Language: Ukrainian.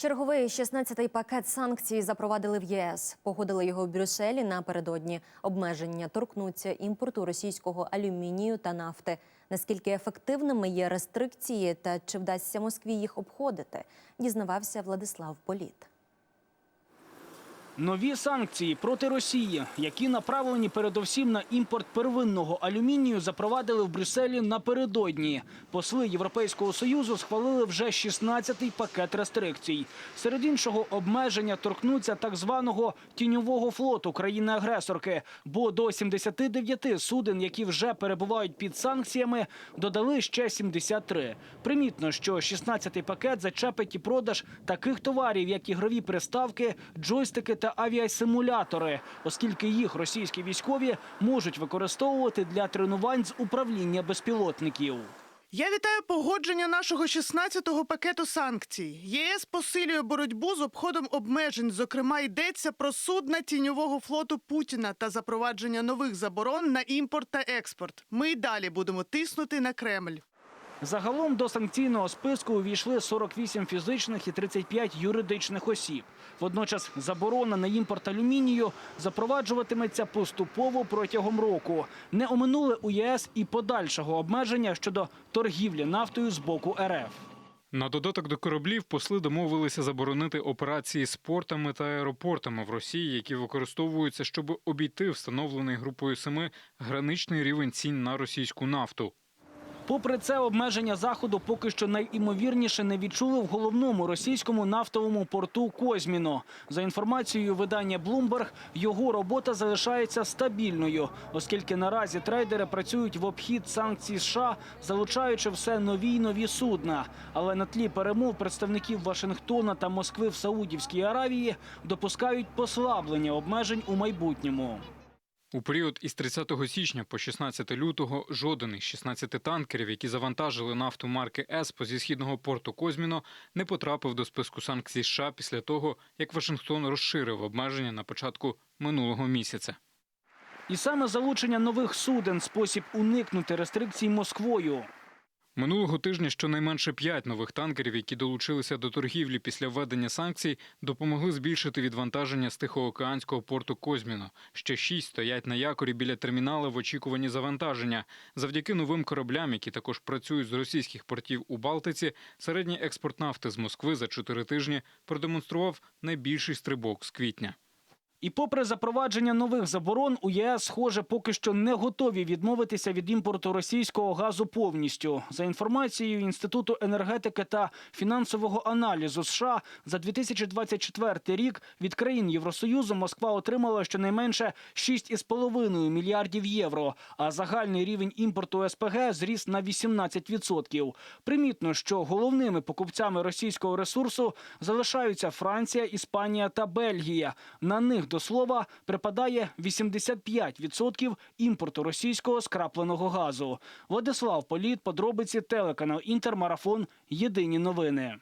Черговий 16-й пакет санкцій запровадили в ЄС. Погодили його в Брюсселі напередодні. Обмеження торкнуться імпорту російського алюмінію та нафти. Наскільки ефективними є рестрикції та чи вдасться Москві їх обходити, дізнавався Владислав Політ. Нові санкції проти Росії, які направлені передовсім на імпорт первинного алюмінію, запровадили в Брюсселі напередодні. Посли Європейського союзу схвалили вже 16-й пакет рестрикцій. Серед іншого, обмеження торкнуться так званого тіньового флоту країни-агресорки. Бо до 79 суден, які вже перебувають під санкціями, додали ще 73. Примітно, що 16-й пакет зачепить і продаж таких товарів, як ігрові приставки, джойстики та авіасимулятори, оскільки їх російські військові можуть використовувати для тренувань з управління безпілотників. Я вітаю погодження нашого 16-го пакету санкцій. ЄС посилює боротьбу з обходом обмежень. Зокрема, йдеться про судна тіньового флоту Путіна та запровадження нових заборон на імпорт та експорт. Ми й далі будемо тиснути на Кремль. Загалом до санкційного списку увійшли 48 фізичних і 35 юридичних осіб. Водночас заборона на імпорт алюмінію запроваджуватиметься поступово протягом року. Не оминули у ЄС і подальшого обмеження щодо торгівлі нафтою з боку РФ. На додаток до кораблів посли домовилися заборонити операції з портами та аеропортами в Росії, які використовуються, щоб обійти встановлений групою семи граничний рівень цін на російську нафту. Попри це, обмеження заходу поки що найімовірніше не відчули в головному російському нафтовому порту Козьміно. За інформацією видання Bloomberg, його робота залишається стабільною, оскільки наразі трейдери працюють в обхід санкцій США, залучаючи все нові й нові судна. Але на тлі перемов представників Вашингтона та Москви в Саудівській Аравії допускають послаблення обмежень у майбутньому. У період із 30 січня по 16 лютого жоден із 16 танкерів, які завантажили нафту марки Еспо зі східного порту Козьміно, не потрапив до списку санкцій США після того, як Вашингтон розширив обмеження на початку минулого місяця. І саме залучення нових суден спосіб уникнути рестрикцій Москвою. Минулого тижня щонайменше п'ять нових танкерів, які долучилися до торгівлі після введення санкцій, допомогли збільшити відвантаження з Тихоокеанського порту Козьміно. Ще шість стоять на якорі біля терміналу в очікуванні завантаження. Завдяки новим кораблям, які також працюють з російських портів у Балтиці, середній експорт нафти з Москви за чотири тижні продемонстрував найбільший стрибок з квітня. І попри запровадження нових заборон, у ЄС, схоже, поки що не готові відмовитися від імпорту російського газу повністю. За інформацією Інституту енергетики та фінансового аналізу США, за 2024 рік від країн Євросоюзу Москва отримала щонайменше 6,5 мільярдів євро, а загальний рівень імпорту СПГ зріс на 18%. Примітно, що головними покупцями російського ресурсу залишаються Франція, Іспанія та Бельгія. На них до слова припадає 85% імпорту російського скрапленого газу. Владислав Політ, подробиці телеканал Інтермарафон. Єдині новини.